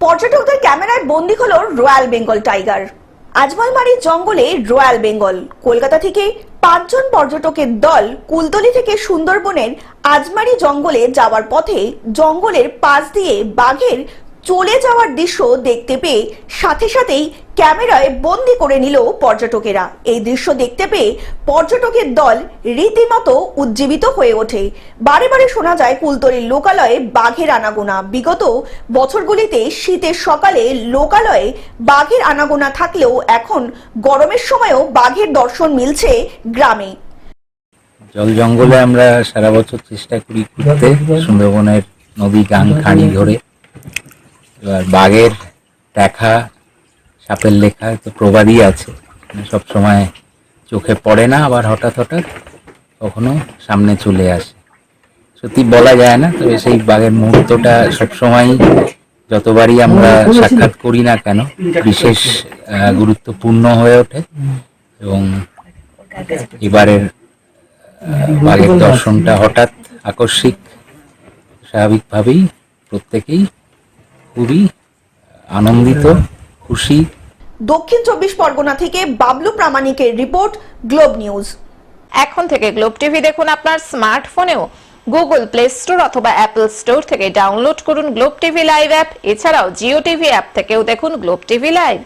পর্যটকদের ক্যামেরায় বন্দী হলো রয়্যাল বেঙ্গল টাইগার। আজমলবাড়ির জঙ্গলে রয়্যাল বেঙ্গল। কলকাতা থেকে পাঁচজন পর্যটকের দল কুলতলি থেকে সুন্দরবনের আজমারি জঙ্গলে যাওয়ার পথে জঙ্গলের পাশ দিয়ে বাঘের চলে যাওয়ার দৃশ্য দেখতে পেয়ে সাথে সাথেই ক্যামেরায় বন্দি করে নিল পর্যটকেরা। এই দৃশ্য দেখতে পেয়ে পর্যটকের দল রীতিমতো উজ্জীবিত হয়ে ওঠে। বারে বারে শোনা যায় কুলতলির লোকালয়ে বাঘের আনাগোনা। বিগত বছরগুলিতে শীতের সকালে লোকালয়ে বাঘের আনাগোনা থাকলেও এখন গরমের সময়ও বাঘের দর্শন মিলছে গ্রামে। জল জঙ্গলে আমরা সারা বছর চেষ্টা করি ঘুরতে। সুন্দরবনের নদী গাং খাঁড়ি ধরে। এবার বাঘের দেখা, সাপের লেখা তো প্রবাদই আছে। সব সময় চোখে পড়ে না, আবার হঠাৎ হঠাৎ কখনো সামনে চলে আসে। সত্যি বলা যায় না, তবে সেই বাঘের মুহূর্তটা সবসময় যতবারই আমরা সাক্ষাৎ করি না কেন, বিশেষ গুরুত্বপূর্ণ হয়ে ওঠে। এবং এবারের বাঘের দর্শনটা হঠাৎ আকস্মিক, স্বাভাবিকভাবেই প্রত্যেকেই খুবই আনন্দিত খুশি। দক্ষিণ চব্বিশ পরগনা থেকে বাবলু প্রামাণিকের রিপোর্ট গ্লোব নিউজ। এখন থেকে গ্লোব টিভি দেখুন আপনার স্মার্টফোনেও। গুগল প্লে স্টোর অথবা অ্যাপল স্টোর থেকে ডাউনলোড করুন গ্লোব টিভি লাইভ অ্যাপ। এছাড়াও জিও টিভি অ্যাপ থেকেও দেখুন গ্লোব টিভি লাইভ।